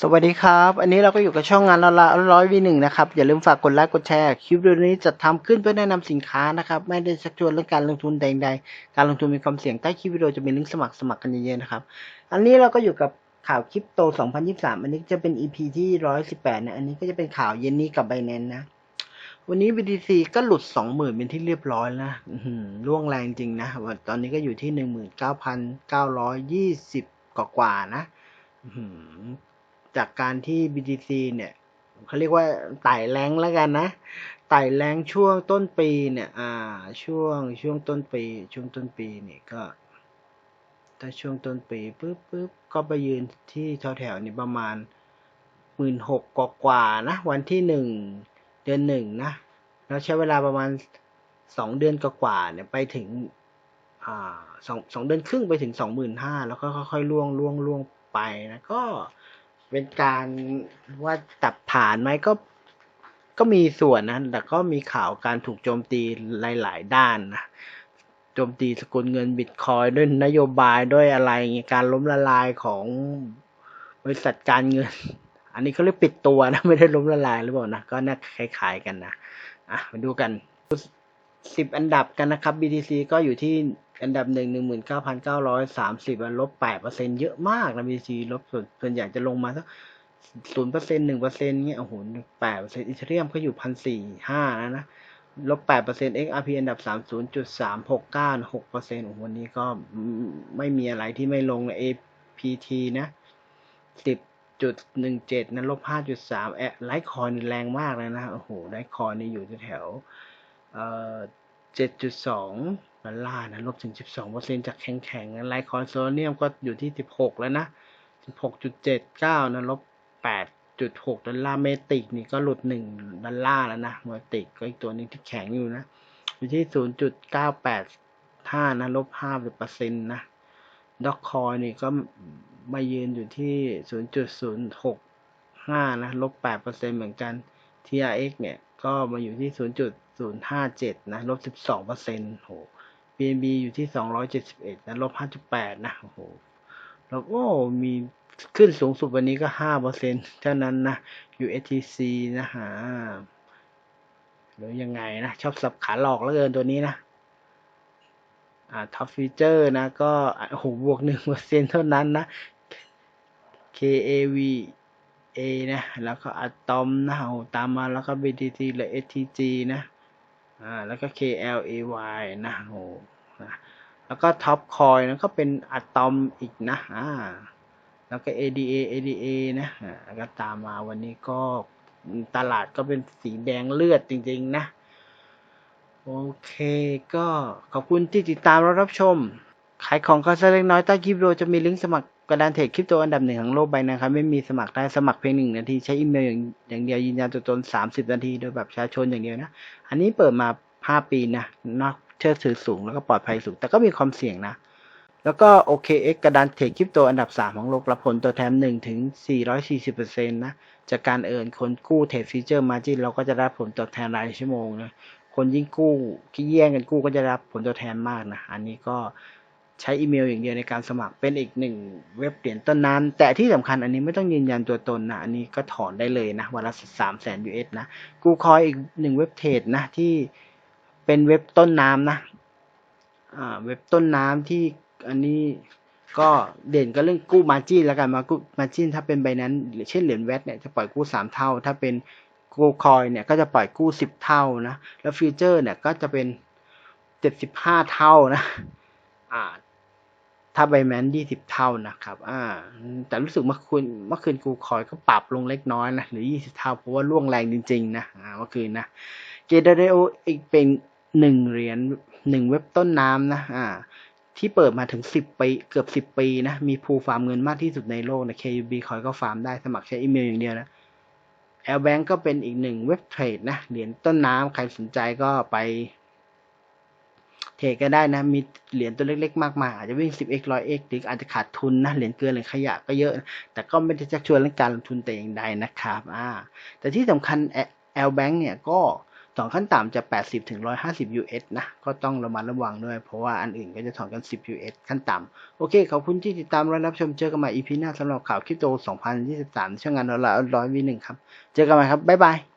สวัสดีครับ อันนี้เราก็อยู่กับช่องงานละละร้อยวีหนึ่งนะครับ อย่าลืมฝากกดไลค์กดแชร์ คลิปวิดีโอนี้จะทำขึ้นเพื่อแนะนำสินค้านะครับ ไม่ได้ชักชวนเรื่องการลงทุนใดๆ การลงทุนมีความเสี่ยงใต้คลิปวิดีโอจะมีลิงก์สมัครสมัครกันเยอะๆนะครับ อันนี้เราก็อยู่กับข่าวคริปโต 2023 อันนี้จะเป็น EP ที่ 118 นะ อันนี้ก็จะเป็นข่าวเย็นนี้กับไบแนนนะ วันนี้ BTC ก็หลุด 20,000 เป็นที่เรียบร้อยแล้วนะอื้อหือร่วงแรงจริงนะ ตอนนี้ก็อยู่ที่ 19,920 กว่าๆนะอื้อหือ จากการที่ BTC เนี่ยเขาเรียกว่าไต่แรงแล้วกันนะไต่แรงช่วงต้นปีเนี่ย อ่า ช่วงช่วงต้นปี ช่วงต้นปีเนี่ยก็ถ้าช่วงต้นปีปุ๊บปุ๊บก็ไปยืนที่แถวแถวๆนี่ประมาณหมื่นหกกว่าๆนะ วันที่หนึ่งเดือนหนึ่งนะ แล้วใช้เวลาประมาณสองเดือนกว่าเนี่ยไปถึงอ่าสองสองเดือนครึ่งไปถึงสองหมื่นห้าแล้วก็ค่อยๆล่วงล่วงล่วงไปนะ ก็ เป็นการว่าตับผ่านไหมก็ก็มีส่วนนะแต่ก็มีข่าวการถูกโจมตีหลาย ๆ ด้านนะโจมตีสกุลเงินบิตคอยด้วยนโยบายด้วยอะไรเงี้ยการล้มละลายของบริษัทการเงิน อันนี้เขาเรียกปิดตัวนะ ไม่ได้ล้มละลายหรือเปล่านะ ก็น่าคล้าย ๆ กันนะ อะมาดูกัน สิบอันดับกันนะครับ BTC ก็อยู่ที่อันดับหนึ่งหนึ่งหมื่นเก้าพันเก้าร้อยสามสิบลบแปดเปอร์เซ็นเยอะมากนะ BTC ลบส่วนส่วนใหญ่จะลงมาสักศูนย์เปอร์เซ็นต์หนึ่งเปอร์เซ็นต์เงี้ยโอ้โหแปดเปอร์เซ็นต์อีเทเรียมก็อยู่พันสี่ห้านะนะลบแปดเปอร์เซ็นต์ XRP อันดับสามศูนย์จุดสามหกเก้าหกเปอร์เซ็นต์โอ้โหวันนี้ก็ไม่มีอะไรที่ไม่ลงเลย APT นะสิบจุดหนึ่งเจ็ดนะลบห้าจุดสามแอไลท์คอยนี่แรงมากเลยนะโอ้โหไลท์คอยนี่อยู่แถว เอ่อเจ็ดจุดสองดอลลาร์นะลบถึงสิบสองเปอร์เซ็นจากแข็งๆไลท์คอยโซเนียมก็อยู่ที่สิบหกแล้วนะสิบหกจุดเจ็ดเก้านะลบแปดจุดหกดอลลาร์เมติกนี่ก็หลุดหนึ่งดอลลาร์แล้วนะเมติกก็อีกตัวหนึงที่แข็งอยู่นะ อยู่ที่ศูนย์จุดเก้าแปดห้านะลบห้าเปอร์เซ็นต์นะด็อกคอยนี่ก็มายืนอยู่ที่ศูนย์จุดศูนย์หกห้านะลบแปดเปอร์เซ็นต์เหมือนกัน TRX เนี่ย ก็มาอยู่ที่ศูนย์จุดศูนะ ลบสิบสองเปอร์เซ็นต์โห BNB อยู่ที่สองร้อยเจ็ดสิบเอ็ดนะ ลบห้าจุดแปดนะ โอ้โห แล้วโอ้มีขึ้นสูงสุดวันนี้ก็ห้าเปอร์เซ็นต์เท่านั้นนะ USTC นะฮะหรือยังไงนะ ชอบสับขาหลอกแล้วเกินตัวนี้นะอ่าท็อปฟีเจอร์นะ ก็โอ้โหบวกหนึ่งเปอร์เซ็นเท่านั้นนะ KAV A นะ แล้วก็อะตอมนะโอ้โหตามมาแล้วก็ BTC และ STG นะ อ่า แล้วก็ KLAY นะโอ้โหนะแล้วก็ท็อปคอยนะก็เป็นอะตอมอีกนะ อ่า แล้วก็ ADA ADA นะอ่าก็ตามมาวันนี้ก็ตลาดก็เป็นสีแดงเลือดจริง ๆ นะ โอเค ก็ขอบคุณที่ติดตามและรับชม ขายของก็สักเล็กน้อยใต้คลิปวิดีโอจะมีลิงก์สมัคร กระดานเทรดคริปโตอันดับหนึ่งของโลกใบนะครับ ไม่มีสมัครได้สมัครเพียงหนึ่งนาทีใช้อีเมลอย่างอย่างเดียวยืนยันตัวตนสามสิบนาทีโดยแบบประชาชนอย่างเดียวนะ อันนี้เปิดมาห้าปีนะน่าเชื่อถือสูงแล้วก็ปลอดภัยสูง แต่ก็มีความเสี่ยงนะ แล้วก็ OKX กระดานเทรดคริปโตอันดับ 3 ของโลกรับผลตัวแทน1ถึง 440%นะจากการเอินคนกู้เทรดฟีเจอร์มาจินเราก็จะได้ผลตอบแทนรายชั่วโมงนะคนยิ่งกู้ที่แย่งกันกู้ก็จะรับผลตอบแทนมากนะ อันนี้ก็ ใช้อีเมลอย่างเดียวในการสมัครเป็นอีกหนึ่งเว็บเหรียญต้นน้ำแต่ที่สำคัญอันนี้ไม่ต้องยืนยันตัวตนนะอันนี้ก็ถอนได้เลยนะวันละสามแสน US นะกูคอยอีกหนึ่งเว็บเทรดนะที่เป็นเว็บต้นน้ำนะอ่าเว็บต้นน้ำที่อันนี้ก็เด่นก็เรื่องกู้มาจิ้นแล้วกันมากู้มาจิ้นถ้าเป็นใบนั้นหรือเช่นเหรียญแวดเนี่ยจะปล่อยกู้สามเท่า ถ้าเป็นกูคอยเนี่ยก็จะปล่อยกู้สิบเท่านะแล้วฟิวเจอร์เนี่ยก็จะเป็นเจ็ดสิบห้าเท่านะอ่า ถ้าใบแมนยี่สิบเท่านะครับ อ่า แต่รู้สึกเมื่อคืนเมื่อคืนกูคอยก็ปรับลงเล็กน้อยนะ หรือยี่สิบเท่า เพราะว่าร่วงแรงจริงๆ นะ อ่า เมื่อคืนนะเกดเดโออีกเป็นหนึ่งเหรียญหนึ่งเว็บต้นน้ำนะ อ่า ที่เปิดมาถึงสิบปี เกือบสิบปีนะ มีภูฟาร์มเงินมากที่สุดในโลกนะ KUB คอยก็ฟาร์มได้สมัครใช้อีเมลอย่างเดียวนะ L Bank ก็เป็นอีกหนึ่งเว็บเทรดนะ เหรียญต้นน้ำใครสนใจก็ไป เทรดก็ได้นะ มีเหรียญตัวเล็ก ๆ มากมาย อาจจะวิ่ง 10x 100x หรืออาจจะขาดทุนนะ เหรียญเกินเหรียญขยะก็เยอะ แต่ก็ไม่ได้ชักชวนเรื่องการลงทุนแต่อย่างใดนะครับอ่าแต่ที่สำคัญ L Bank เนี่ยก็ถอนขั้นต่ำจะ 80ถึง150 US นะ ก็ต้องระมัดระวังด้วย เพราะว่าอันอื่นก็จะถอนกัน 10 US ขั้นต่ำ โอเค ขอบคุณที่ติดตามและรับชม เจอกันใหม่ EP หน้าสำหรับข่าวคริปโต 2023 ช่วงงานออนไลน์ร้อยวีหนึ่งครับ เจอกันใหม่ครับ บ๊ายบาย